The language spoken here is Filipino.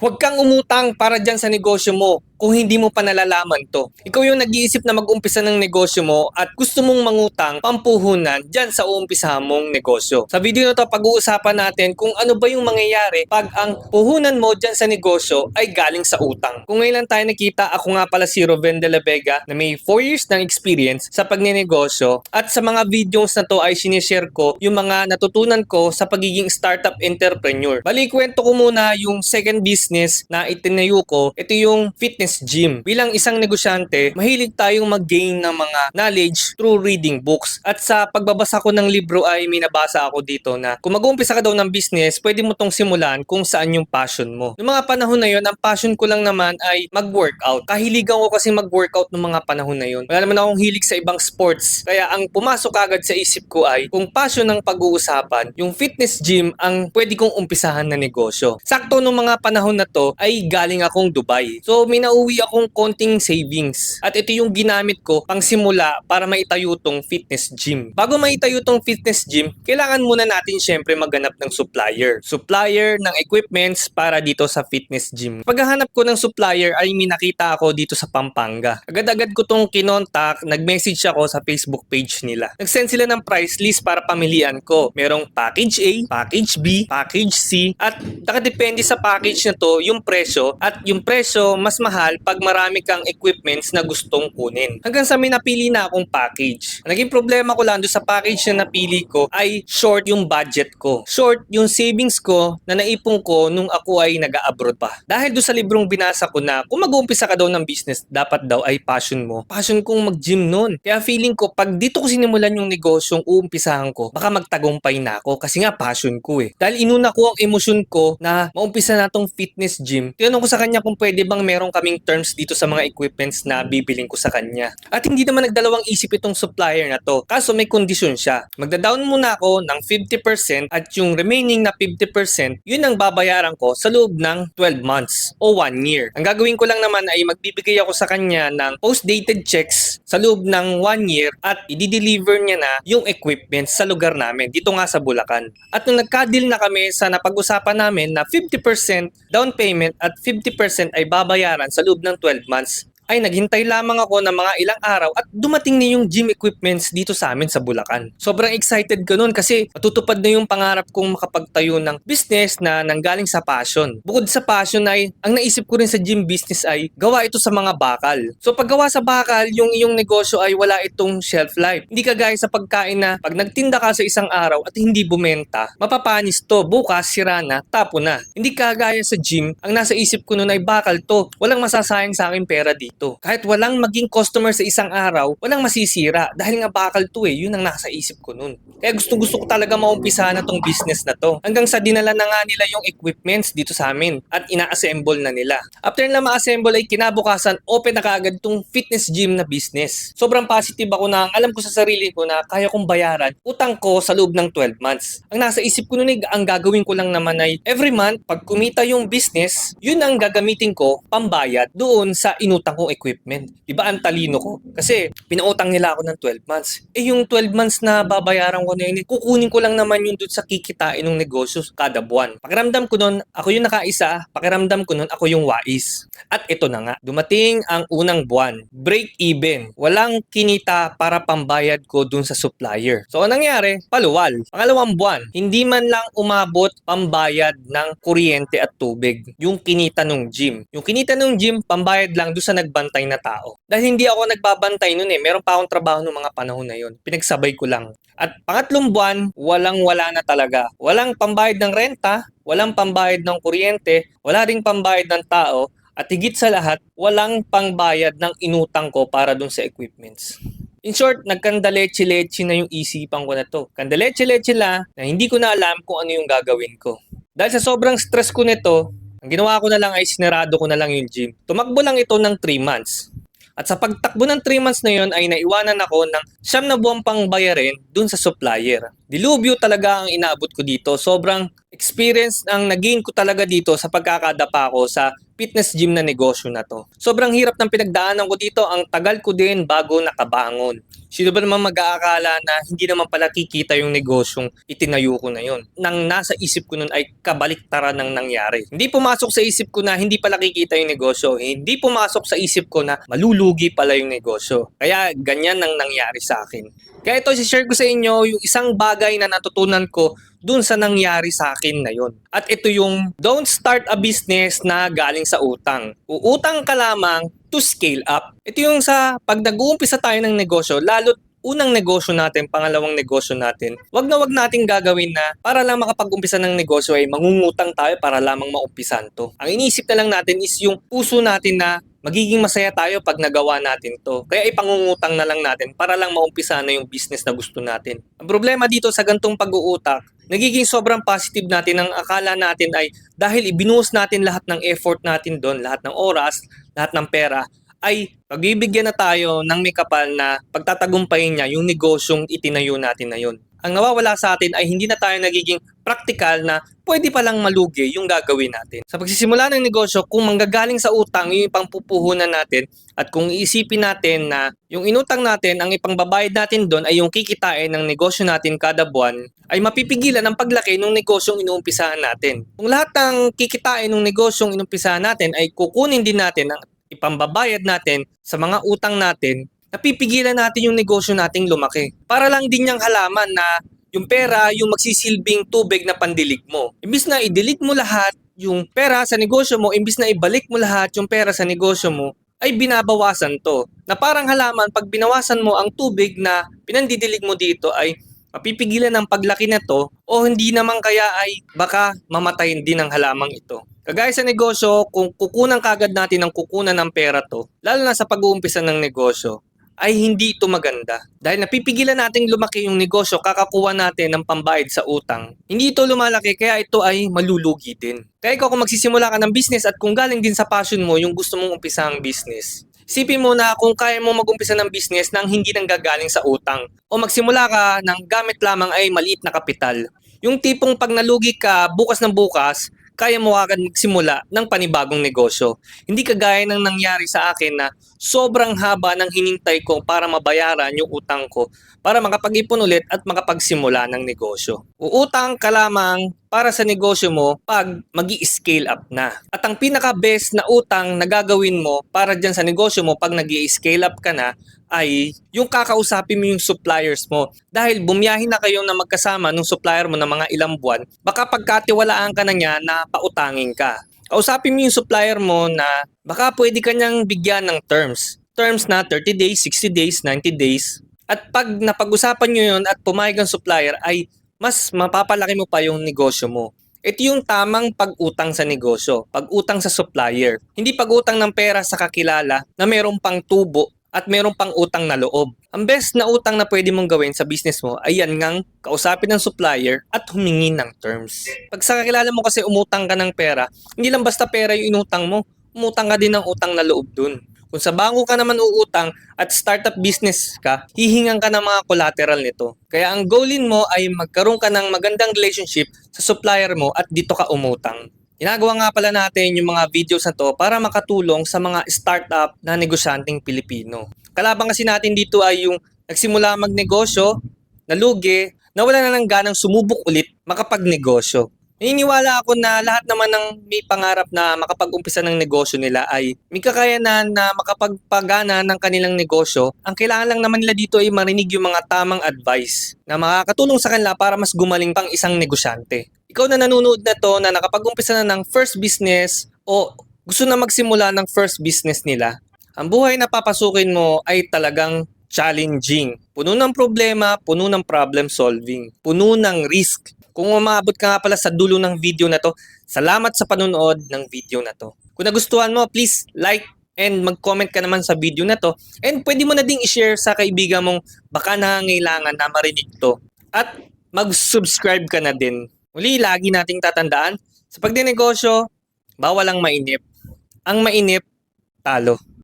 Huwag kang umutang para dyan sa negosyo mo kung hindi mo pa nalalaman to. Ikaw yung nag-iisip na mag-umpisa ng negosyo mo at gusto mong mangutang pampuhunan dyan sa uumpisahan mong negosyo. Sa video na to, pag-uusapan natin kung ano ba yung mangyayari pag ang puhunan mo dyan sa negosyo ay galing sa utang. Kung ngayon lang tayo nakita, ako nga pala si Roven de la Vega na may 4 years ng experience sa pagnenegosyo at sa mga videos na to ay sinishare ko yung mga natutunan ko sa pagiging startup entrepreneur. Bali, kwento ko muna yung second business na itinayo ko. Ito yung fitness gym. Bilang isang negosyante, mahilig tayong mag-gain ng mga knowledge through reading books. At sa pagbabasa ko ng libro ay may nabasa ako dito na kung mag-uumpisa ka daw ng business, pwede mo tong simulan kung saan yung passion mo. Noong mga panahon na yon, ang passion ko lang naman ay mag-workout. Kahiligan ko kasi mag-workout noong mga panahon na yon. Wala naman akong hilig sa ibang sports. Kaya ang pumasok agad sa isip ko ay kung passion ng pag-uusapan, yung fitness gym ang pwede kong umpisahan na negosyo. Sakto nung mga panahon na to ay galing akong Dubai. So may nauwi akong konting savings. At ito yung ginamit ko pang simula para maitayo tong fitness gym. Bago maitayo tong fitness gym, kailangan muna natin syempre maghanap ng supplier. Supplier ng equipments para dito sa fitness gym. Paghahanap ko ng supplier ay may nakita ako dito sa Pampanga. Agad-agad ko tong kinontak, nag-message ako sa Facebook page nila. Nag-send sila ng price list para pamilian ko. Merong package A, package B, package C, at nakadepende sa package na to yung presyo at yung presyo mas mahal pag marami kang equipments na gustong kunin. Hanggang sa may napili na akong package. Naging problema ko lang doon sa package na napili ko ay short yung budget ko. Short yung savings ko na naipon ko nung ako ay nag-abroad pa. Dahil doon sa librong binasa ko na kung mag-uumpisa ka daw ng business, dapat daw ay passion mo. Passion kong mag-gym noon. Kaya feeling ko, pag dito ko sinimulan yung negosyong uumpisahan ko, baka magtagumpay na ako kasi nga passion ko eh. Dahil inuna ko ang emosyon ko na maumpisa na tong fitness gym. Tinanong ko sa kanya kung pwede bang meron kaming terms dito sa mga equipments na bibiling ko sa kanya. At hindi naman nagdalawang isip itong supplier na to. Kaso may kondisyon siya. Magda-down muna ako ng 50% at yung remaining na 50%, yun ang babayaran ko sa loob ng 12 months o 1 year. Ang gagawin ko lang naman ay magbibigay ako sa kanya ng post-dated checks sa loob ng 1 year at i-deliver niya na yung equipment sa lugar namin dito nga sa Bulacan. At nung nagka-deal na kami sa napag-usapan namin na 50% down payment at 50% ay babayaran sa loob ng 12 months, ay naghintay lamang ako ng mga ilang araw at dumating na yung gym equipments dito sa amin sa Bulacan. Sobrang excited ko noon kasi matutupad na yung pangarap kong makapagtayo ng business na nanggaling sa passion. Bukod sa passion ay, ang naisip ko rin sa gym business ay gawa ito sa mga bakal. So paggawa sa bakal, yung iyong negosyo ay wala itong shelf life. Hindi kagaya sa pagkain na pag nagtinda ka sa isang araw at hindi bumenta, mapapanis to, bukas sira na, tapo na. Hindi kagaya sa gym, ang nasa isip ko noon ay bakal to. Walang masasayang sa akin pera dito. Kahit walang maging customer sa isang araw, walang masisira dahil nga bakal to eh. Yun ang nasa isip ko noon. Kaya gusto gusto ko talaga maumpisa na tong business na to. Hanggang sa dinala na nga nila yung equipments dito sa amin at ina-assemble na nila. After na ma-assemble ay kinabukasan, open na kaagad tong fitness gym na business. Sobrang positive ako na alam ko sa sarili ko na kaya kong bayaran utang ko sa loob ng 12 months. Ang nasa isip ko noon ay ang gagawin ko lang naman ay every month pag kumita yung business, yun ang gagamitin ko pambayad doon sa inutang kong equipment. Diba ang talino ko? Kasi pinautang nila ako ng 12 months. Eh yung 12 months na babayaran ko na yun, kukunin ko lang naman yun doon sa kikitain ng negosyo kada buwan. Pakiramdam ko noon, ako yung nakaisa, pakiramdam ko noon, ako yung wais. At ito na nga, dumating ang unang buwan, break even. Walang kinita para pambayad ko dun sa supplier. So anong nangyari? Paluwal. Pangalawang buwan, hindi man lang umabot pambayad ng kuryente at tubig. Yung kinita ng gym. Yung kinita ng gym, pambayad lang doon sa nagbantay na tao. Dahil hindi ako nagbabantay noon eh. Meron pa akong trabaho noong mga panahon na yun. Pinagsabay ko lang. At pangatlong buwan, walang wala na talaga. Walang pambayad ng renta, walang pambayad ng kuryente, wala ring pambayad ng tao, at higit sa lahat, walang pangbayad ng inutang ko para dun sa equipments. In short, nagkandaleche-leche na yung isipan ko na to. Kandaleche-leche na hindi ko na alam kung ano yung gagawin ko. Dahil sa sobrang stress ko nito, ang ginawa ko na lang ay sinarado ko na lang yung gym. Tumakbo lang ito ng 3 months. At sa pagtakbo ng 3 months na yon ay naiwanan ako ng siyam na buwang pang bayarin dun sa supplier. Dilubyo talaga ang inaabot ko dito. Sobrang experience ang nagain ko talaga dito sa pagkakadapa ko sa fitness gym na negosyo na to. Sobrang hirap ng pinagdaanan ko dito, ang tagal ko din bago nakabangon. Sino ba naman mag-aakala na hindi naman pala kikita yung negosyong itinayo ko na yon? Nang nasa isip ko nun ay kabaliktaran ng nangyari. Hindi pumasok sa isip ko na hindi pala kikita yung negosyo. Hindi pumasok sa isip ko na malulugi pala yung negosyo. Kaya ganyan nang nangyari sa akin. Kaya ito, share ko sa inyo yung isang bagay na natutunan ko dun sa nangyari sa akin na yon. At ito yung don't start a business na galing sa utang. Uutang ka lamang to scale up. Ito yung sa pag nag-uumpisa tayo ng negosyo, lalo't unang negosyo natin, pangalawang negosyo natin, wag na wag nating gagawin na para lang makapag-umpisa ng negosyo ay mangungutang tayo para lamang maumpisan to. Ang iniisip na lang natin is yung puso natin na magiging masaya tayo pag nagawa natin to. Kaya ipangungutang na lang natin para lang maumpisa na yung business na gusto natin. Ang problema dito sa gantong pag-uutak, nagiging sobrang positive natin ang akala natin ay dahil ibinuhos natin lahat ng effort natin doon, lahat ng oras, lahat ng pera, ay pagbibigyan na tayo ng may kapal na pagtatagumpayin niya yung negosyong itinayo natin na yun. Ang nawawala sa atin ay hindi na tayo nagiging practical na pwede palang malugi yung gagawin natin. Sa pagsisimula ng negosyo, kung manggagaling sa utang yung pangpupuhunan natin at kung iisipin natin na yung inutang natin, ang ipangbabayad natin doon ay yung kikitain ng negosyo natin kada buwan, ay mapipigilan ang paglaki ng negosyong inuumpisahan natin. Kung lahat ng kikitain ng negosyong inumpisahan natin ay kukunin din natin ang ipambabayad natin sa mga utang natin, napipigilan natin yung negosyo nating lumaki. Para lang din niyang halaman na yung pera yung magsisilbing tubig na pandilig mo. Imbis na i-delete mo lahat yung pera sa negosyo mo, imbis na ibalik mo lahat yung pera sa negosyo mo, ay binabawasan to. Na parang halaman, pag binawasan mo ang tubig na pinandidilig mo dito ay mapipigilan ang paglaki na to o hindi naman kaya ay baka mamatayin din ang halamang ito. Kagaya sa negosyo, kung kukunan kagad natin ng kukunan ng pera to, lalo na sa pag-uumpisa ng negosyo, ay hindi ito maganda. Dahil napipigilan nating lumaki yung negosyo, kakakuha natin ng pambayad sa utang. Hindi ito lumalaki, kaya ito ay malulugi din. Kaya ikaw kung magsisimula ka ng business at kung galing din sa passion mo yung gusto mong umpisa ang business, Isipin mo na kung kaya mo mag-umpisa ng business nang hindi nang gagaling sa utang o magsimula ka ng gamit lamang ay maliit na kapital. Yung tipong pag nalugi ka bukas ng bukas, kaya mo agad magsimula ng panibagong negosyo. Hindi kagaya ng nangyari sa akin na sobrang haba ng hinintay ko para mabayaran yung utang ko para makapag-ipon ulit at makapagsimula ng negosyo. Uutang ka lamang para sa negosyo mo pag mag scale up na. At ang pinaka-best na utang na gagawin mo para dyan sa negosyo mo pag nag scale up ka na ay yung kakausapin mo yung suppliers mo. Dahil bumiyahin na kayo na magkasama ng supplier mo ng mga ilang buwan, baka pagkatiwalaan ka na niya na pautangin ka. Kausapin mo yung supplier mo na baka pwede ka niyang bigyan ng terms. Terms na 30 days, 60 days, 90 days. At pag napag-usapan nyo yun at pumayag ang supplier ay mas mapapalaki mo pa yung negosyo mo. Ito yung tamang pag-utang sa negosyo, pag-utang sa supplier. Hindi pag-utang ng pera sa kakilala na mayroong pang tubo at mayroong pang utang na loob. Ang best na utang na pwede mong gawin sa business mo ay yan ngang kausapin ng supplier at humingi ng terms. Pag sa kakilala mo kasi umutang ka ng pera, hindi lang basta pera yung inutang mo, umutang ka din ng utang na loob dun. Kung sa bangko ka naman uutang at startup business ka, hihingan ka ng mga collateral nito. Kaya ang goalin mo ay magkaroon ka ng magandang relationship sa supplier mo at dito ka umutang. Ginagawa nga pala natin yung mga videos na to para makatulong sa mga startup na negosyanteng Pilipino. Kalaban kasi natin dito ay yung nagsimula magnegosyo, nalugi, nawala na ng ganang sumubok ulit makapagnegosyo. Naniniwala ako na lahat naman ng may pangarap na makapag-umpisa ng negosyo nila ay may kakayanan na makapagpagana ng kanilang negosyo. Ang kailangan lang naman nila dito ay marinig yung mga tamang advice na makakatulong sa kanila para mas gumaling pang isang negosyante. Ikaw na nanonood na to na nakapag-umpisa na ng first business o gusto na magsimula ng first business nila, ang buhay na papasukin mo ay talagang challenging. Puno ng problema, puno ng problem solving, puno ng risk. Kung umabot ka nga pala sa dulo ng video na to, salamat sa panonood ng video na to. Kung nagustuhan mo, please like and mag-comment ka naman sa video na to. And pwede mo na ding i-share sa kaibigan mong baka nangangailangan na marinig to. At mag-subscribe ka na din. Muli, lagi nating tatandaan, sa pagdinegosyo, bawal ang mainip. Ang mainip, talo.